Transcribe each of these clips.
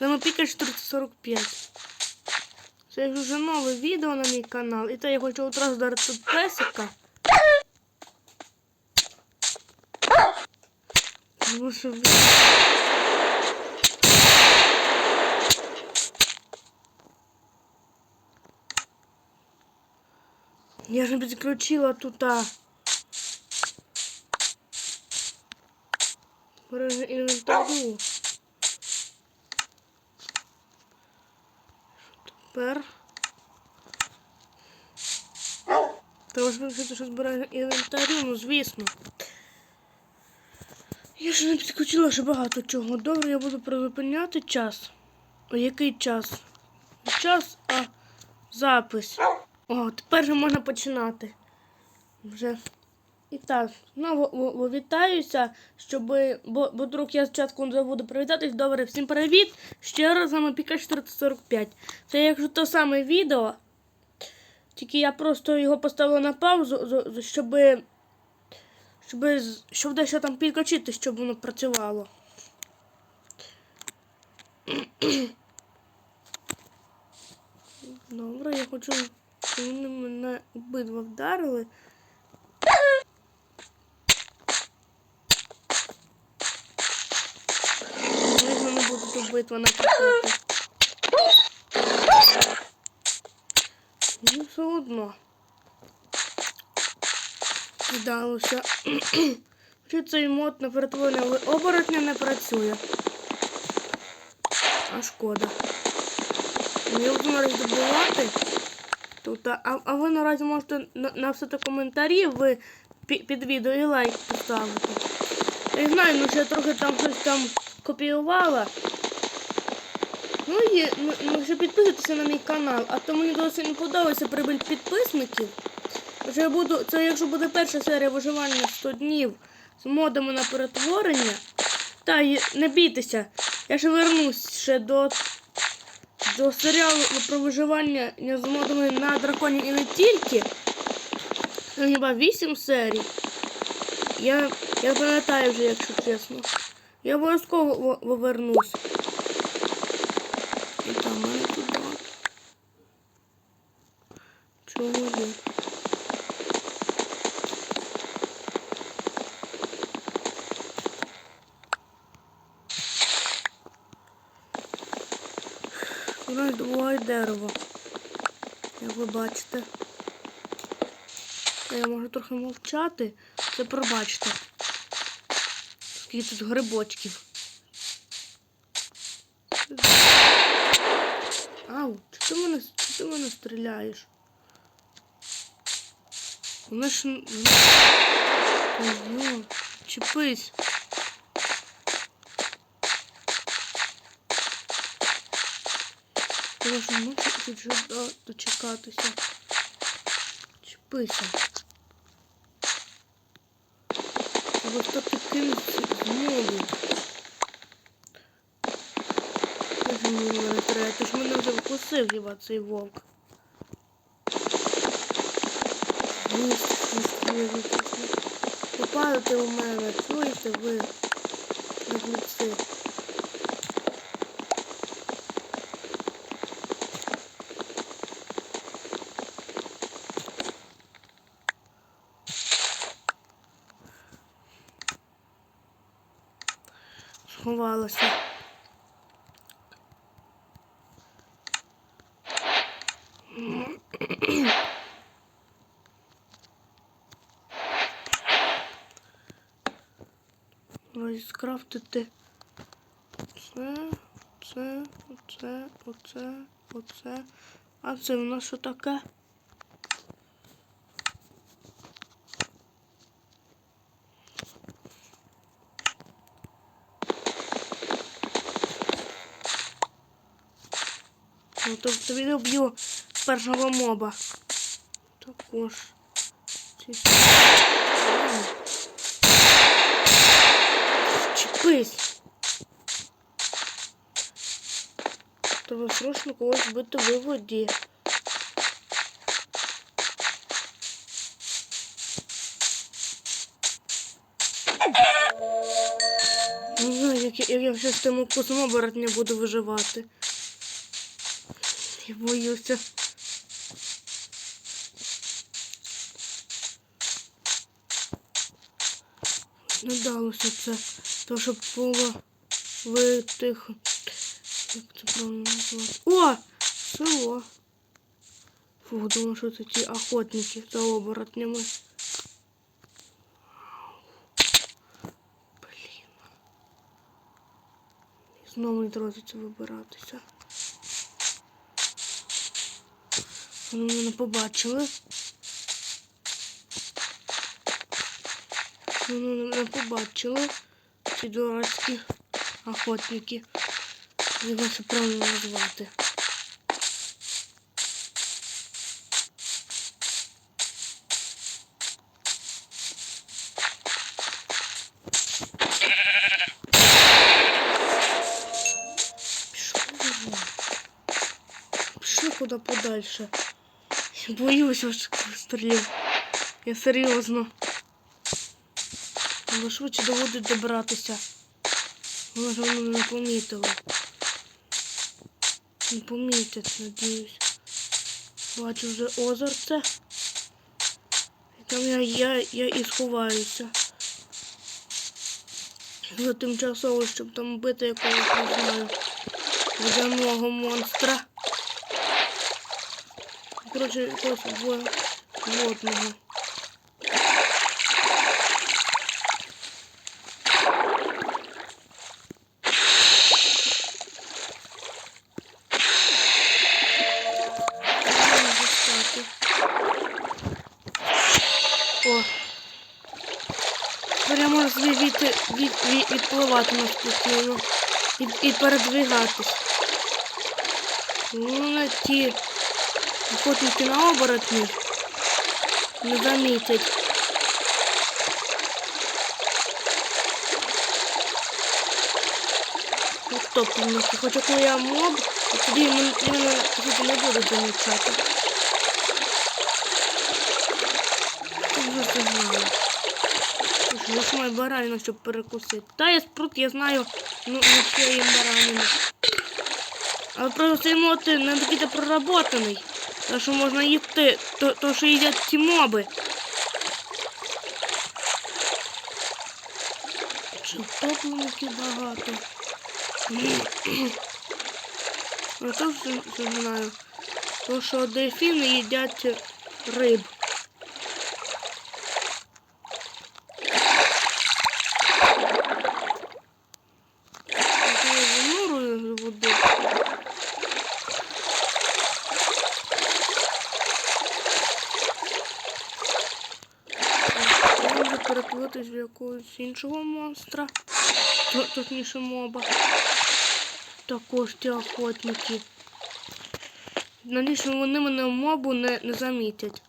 Демо Піка 445. Це ж вже нове відео на мій канал. І то я хочу одразу дати тут песика. Тому що Я же підключила тут. а, Бережи Тепер. Треба ж вирішити, що збирає інвентарю, ну звісно. Я ж не підключила ще багато чого. Добре, я буду призупиняти час. О, який час? Не час, а запис. О, тепер вже можна починати. Вже. І так, о, вітаюся, щоб, бо, бо друг я спочатку забуду привітатись. Добре, всім привіт! Ще раз з вами Піка 445. Це якщо то саме відео. Тільки я просто його поставила на паузу, щоб, щоб, щоб дещо там підключити, щоб воно працювало. Добре, я хочу, щоб вони мене обидва вдарили. Видно, не буду тут битва. Ну, все одно. Вдалося. Чи цей мод на перетворення оборотня не працює. А шкода. Я буду наразі. Тут, а, а ви наразі можете на- написати коментарі в, пі- під відео і лайк поставити. Я знаю, ну що я трохи там щось там копіювала. Ну і вже підписуйтеся на мій канал, а то мені досить не подобається прибиль підписників. Вже буду, це якщо буде перша серія виживання 100 днів з модами на перетворення. Та не бійтеся, я ще вернусь ще до, до серіалу про виживання з модами на драконі і не тільки. Хіба 8 серій. Я, я пам'ятаю вже, якщо чесно. Я обов'язково повернусь. В мене тут багато. Чого є? Вона дерево. Як ви бачите. Я можу трохи мовчати. Це пробачте. Скільки тут грибочків. Ау, чи ти мене, чи ти мене стріляєш? Вона ж... Ой, чіпись. Треба тут же до- дочекатися. Чіпися. Треба стати кимось знову. Теж мені мене треба, ти ж мене вже вкусив, хіба цей вовк. Попадете у мене, чуєте ви? Нагліці. Сховалася. Ось скрафтити. Це, це, оце, оце, оце. А це в нас що таке? Ну, то тобі не вб'ю першого моба. Також. Ці... Ай. Чіпись. Треба срочно когось бити в воді. Не знаю, як, я ще з тим укусом оборотня буду виживати. Я боюся. Не вдалося це. То, щоб було витих. Як це правильно назвати? О! Село. Фу, думаю, що це ті охотники за оборотнями. Блін. Знову не розиться вибиратися. Вони мене побачили. Вони мене побачили. Ці дурацькі охотники. Його це правильно назвати. Пішли. Куди подальше. Боюсь ваших стрілів. Я серйозно. Але швидше доводить добратися. Може вони не помітили. Не помітять, надіюсь. Бачу вже озерце. І там я, я, я і сховаюся. За тимчасово, щоб там бити якогось не знаю. Водяного монстра. Коротше, якогось водного. І, і передвигатись. Ну, на ті охотники на оборотні не замітять. Утопленники. Хоча коли я моб, то тоді мене тоді не буде замічати. Ось моя баранина, щоб перекусити. Та я спрут, я знаю, ну, що я їм баранину. Але просто цей мод не такий проработаний. Так що можна їсти то, то, що їдять ці моби. Чи втопленників багато. Я теж знаю. То, що дельфіни їдять риб. Я винурую з води. Я можу переплутатись в якогось іншого монстра. То- Точніше моба. Також ті охотники. Надіюсь, вони мене в мобу не, не замітять.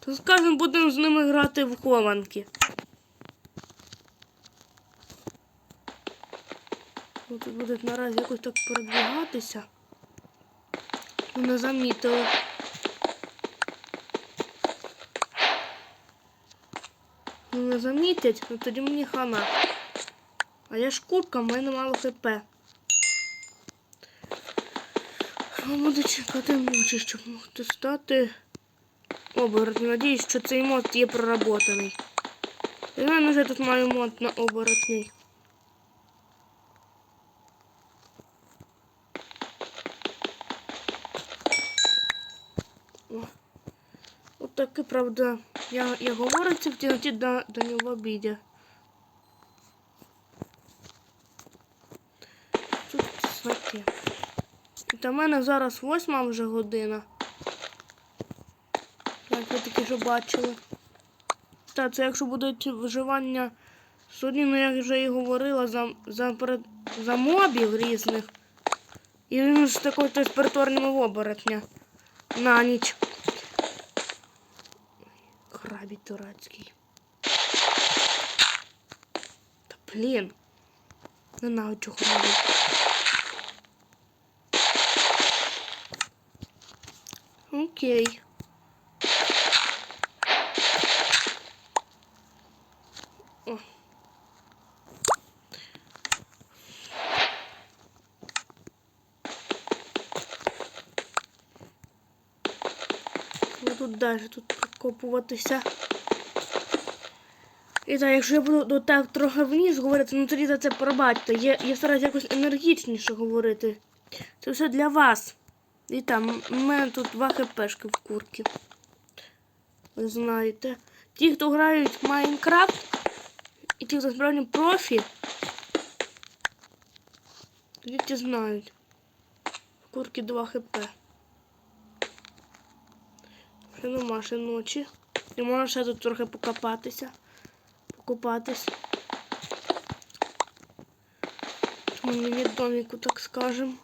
То скажемо, будемо з ними грати в хованки. Тут будуть наразі якось так передвигатися. Ну, Не замітили. Ну, Не замітять, ну тоді мені хана. А я ж курка, в мене мало хп. Ну, Буду чекати мочі, щоб могти стати оборот. Надіюсь, що цей мод є проработаний. Я знаю, вже тут маю мод на оборотній. О. От таки, правда, я, я говорю це в темноті до, до не в обіді. Тут. Та в мене зараз восьма вже година. Як ви таки вже бачили. Та це якщо будуть виживання сьогодні, ну як вже і говорила, за, за, за мобів різних. І він з такою температурними оборотня на ніч. крабик дурацкий. Да блин. Ну на вот чуху Окей. О. Ну, тут даже тут прокопуватися. І так, якщо я буду до так трохи вниз говорити, ну тоді за це пробачте. Я, я стараюсь якось енергічніше говорити. Це все для вас. І там, у мене тут два хпшки в курки. Ви знаєте. Ті, хто грають в Майнкрафт, і ті, хто справді профі, тоді ті знають. В курки 2 хп. Ще нема ще ночі. І можна ще тут трохи покопатися. Покупатись. У мене нет домику, так скажем.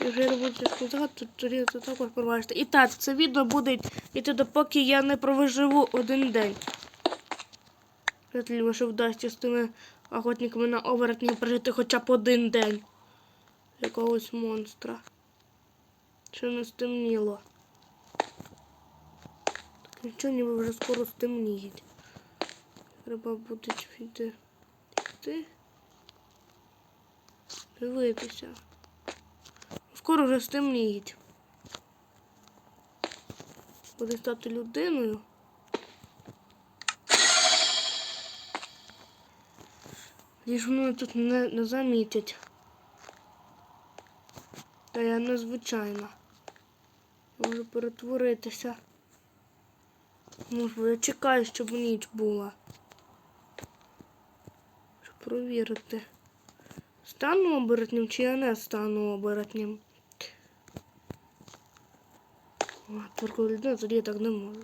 Я не буду то тоді то також пробачите. І так, це відео буде йти допоки я не провиживу один день. Вряд ще вдасться з тими охотниками на оборотні прожити хоча б один день. Якогось монстра. Ще не стемніло. Так нічого ніби вже скоро стемніє. Треба буде йти. Йти. Дивитися. Скоро вже стемніють. Буде стати людиною. Ліж воно тут не, не замітять. Та я незвичайна. Можу перетворитися. Можливо, я чекаю, щоб ніч була. Щоб провірити. Стану оборотнем чи я не стану оборотнем? А, Тільки людина, тоді так не можу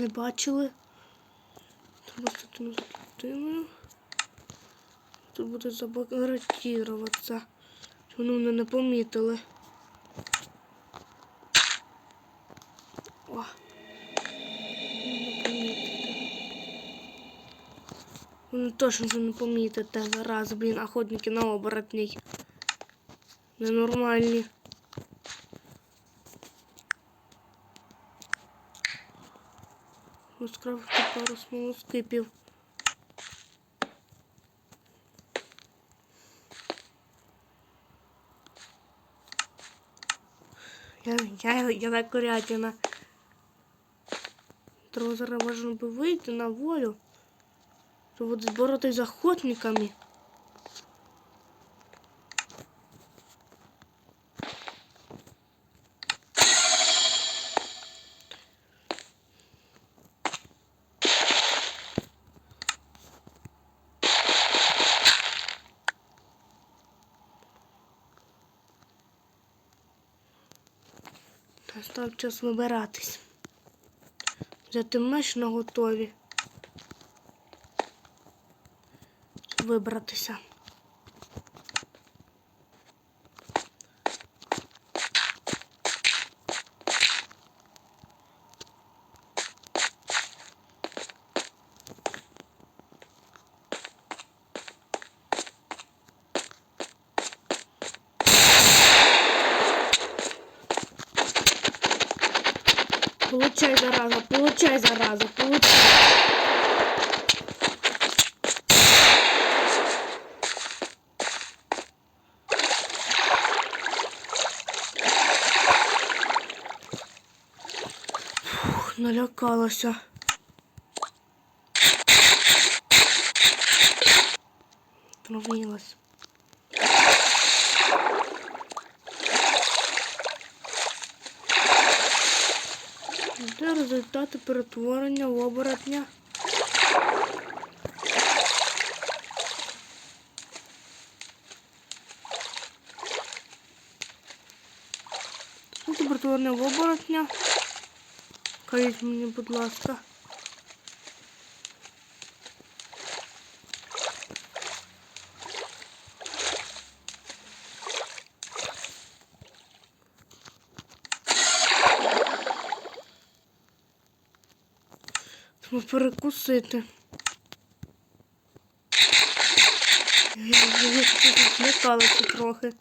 Не бачили. Треба стати на дитиною. Тут буде забагатіруватися. Вони мене не помітили. О. Вони точно вже не помітите зараз, блін, охотники на оборотній. Ненормальні. Розкрафти пару смолоскипів. Я, я, я на курятина. Трозера можна би вийти на волю. Щоб боротися з охотниками. Настав час вибиратись. Взяти меч на готові. Вибратися. Зараза, получай. Фух, налякалася. Травилась. Перетворення в оборотня? Це перетворення в оборотня. Кажіть мені, будь ласка. Ну, перекусити. Злякалися трохи.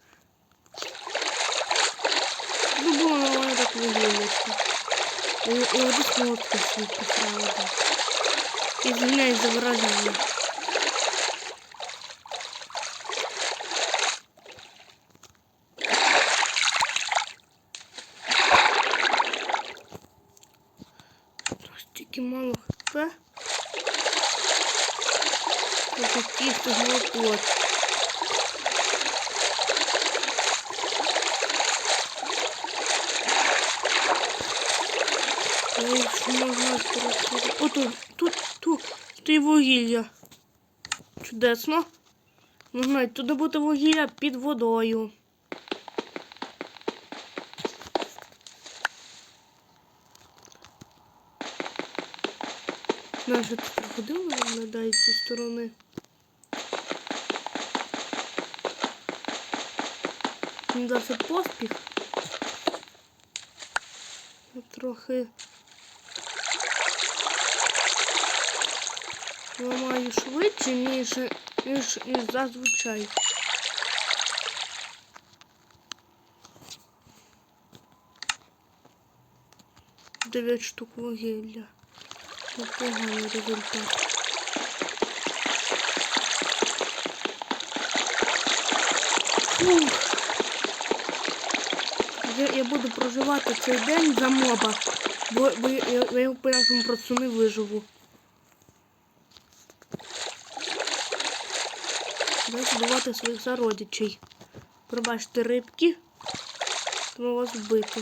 Ну, було мене так виглядати. Е, е, І одну кнопку свій поправити. І звільняюсь за враження. Це тісто перетворити? О, тут, тут, тут, тут є вугілля. Чудесно. Можна туди бути вугілля під водою. Наше тут проходило виглядає з цієї сторони. Мені дався поспіх. Трохи ламаю швидше, ніж, ніж, ніж зазвичай. Дев'ять штук вугілля. Непоганий результат. Фух. Я, я буду проживати цей день за моба, бо, бо я, я, я по-іншому просто не виживу. Дай вбивати своїх зародичей. Пробачте рибки, тому вас вбити.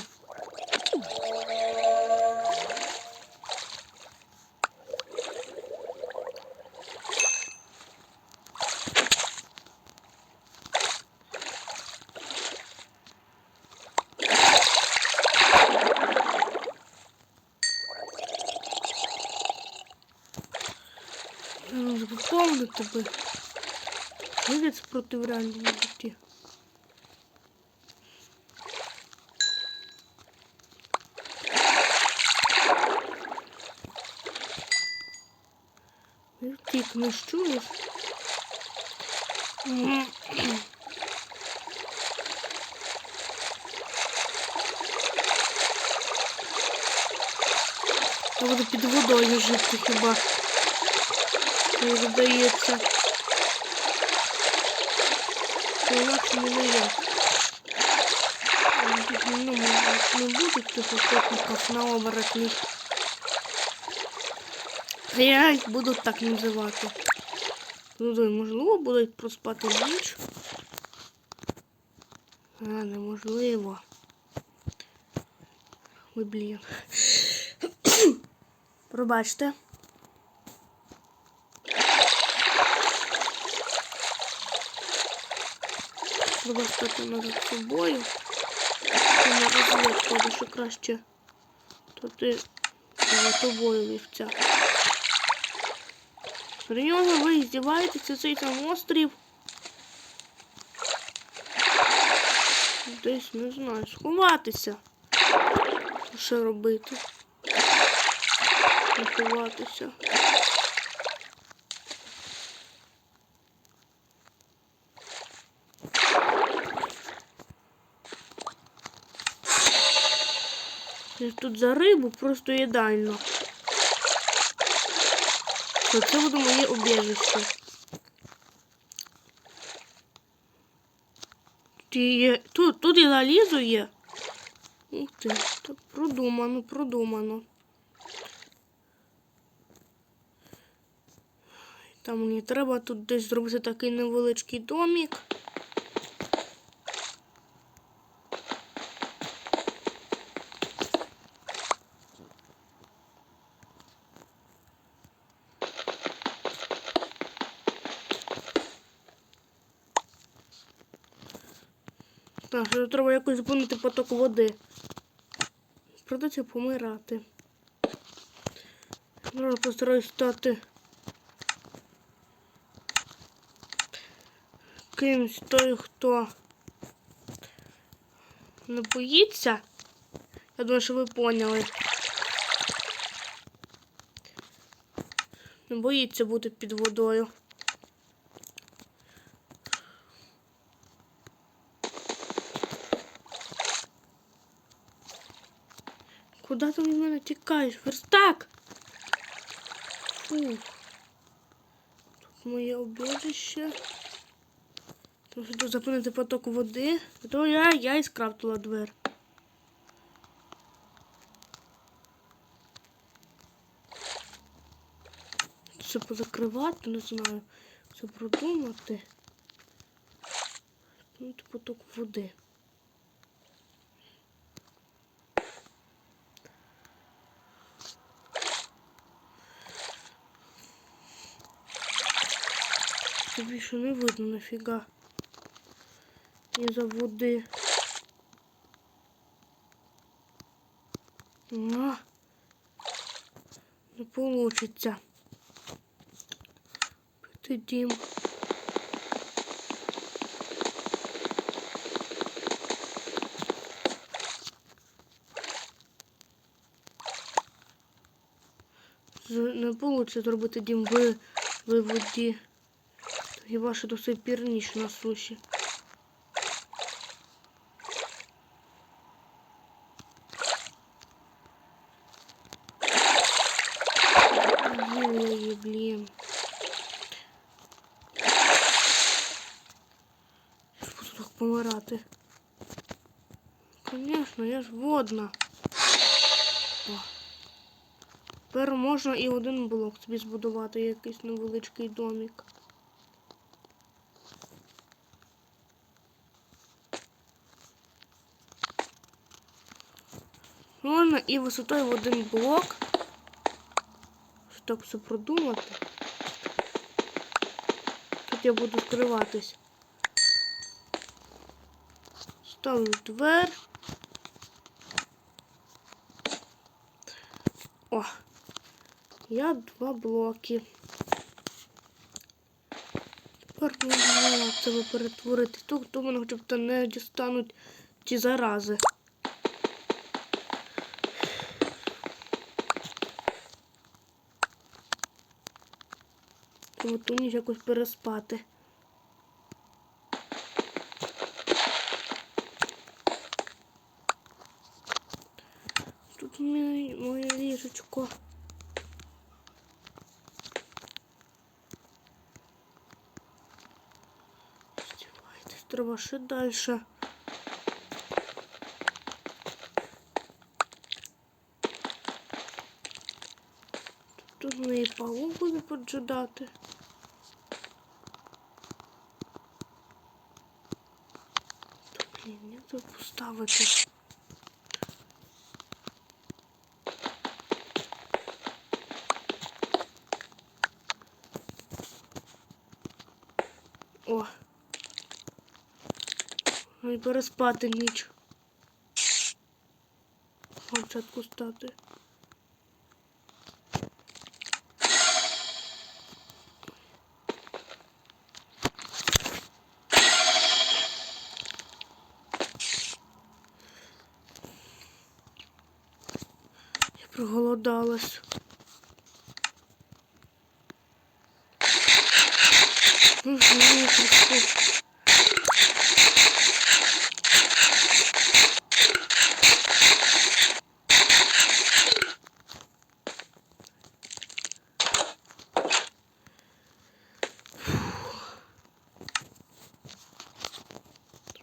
Я можу би. Вивід проти реальної житті. Втік, не чуєш? Я буду під водою жити хіба. Здається. Інакше не я. Ну, не буде тих охотників на оборотні. Я їх буду так називати. Ну, можливо, будуть проспати ніч. А, неможливо. Ой, блін. Пробачте. Треба стати над собою. Ти не розвідку, бо що краще. То ти тобою вівця. Серйозно, ви здіваєтеся цей там острів? Десь не знаю, сховатися. Що робити? Не. Я тут за рибу просто їдально. Що це буде моє є... тут, тут і залізо є. Ух ти, так продумано, продумано. Там мені треба тут десь зробити такий невеличкий домик. Так, треба якось зупинити поток води. Придеться помирати. Зараз постараюсь стати кимсь той, хто не боїться. Я думаю, що ви поняли. Не боїться бути під водою. Куда ти від мене тікаєш? Верстак! Фух. Тут моє убіжище. Тут сюди зупинити поток води. То я, я і скрафтила двер. Все позакривати, не знаю. Все продумати. Поток води. Що не видно нафіга. Із-за води. А, не получиться. З- Не получиться зробити дім в, в воді. Хіба що до сих на суші. Ой, блін. Буду так помирати. Звісно, я ж водна. О. Тепер можна і один блок собі збудувати, якийсь невеличкий домик. Можна і висотою в один блок. Що так все продумати. Тут я буду скриватись. Ставлю двер. О! Я два блоки. Тепер можна це перетворити. Тут мене хоча б та не дістануть ті зарази. Тому ту ніч якось переспати. Тут мій, моє ліжечко. Треба ще далі. Тут мені поджидати. Та, блін, як тут поставити? О. Ну і переспати ніч. Спочатку стати.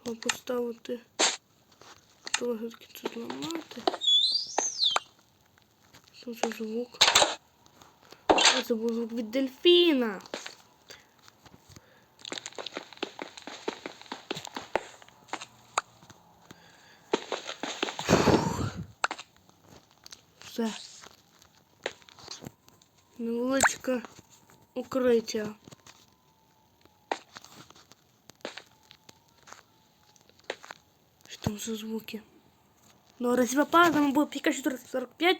Треба поставити трохи це зламати. Що це звук? Це був звук від дельфіна. Все. Невеличке укриття. Що там за звуки? Ну, раз папа, з вами був Пікачу 45.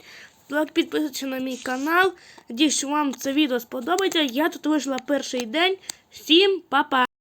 Лайк, підписуйтесь на мій канал. Надіюсь, що вам це відео сподобається. Я тут вийшла перший день. Всім па-па!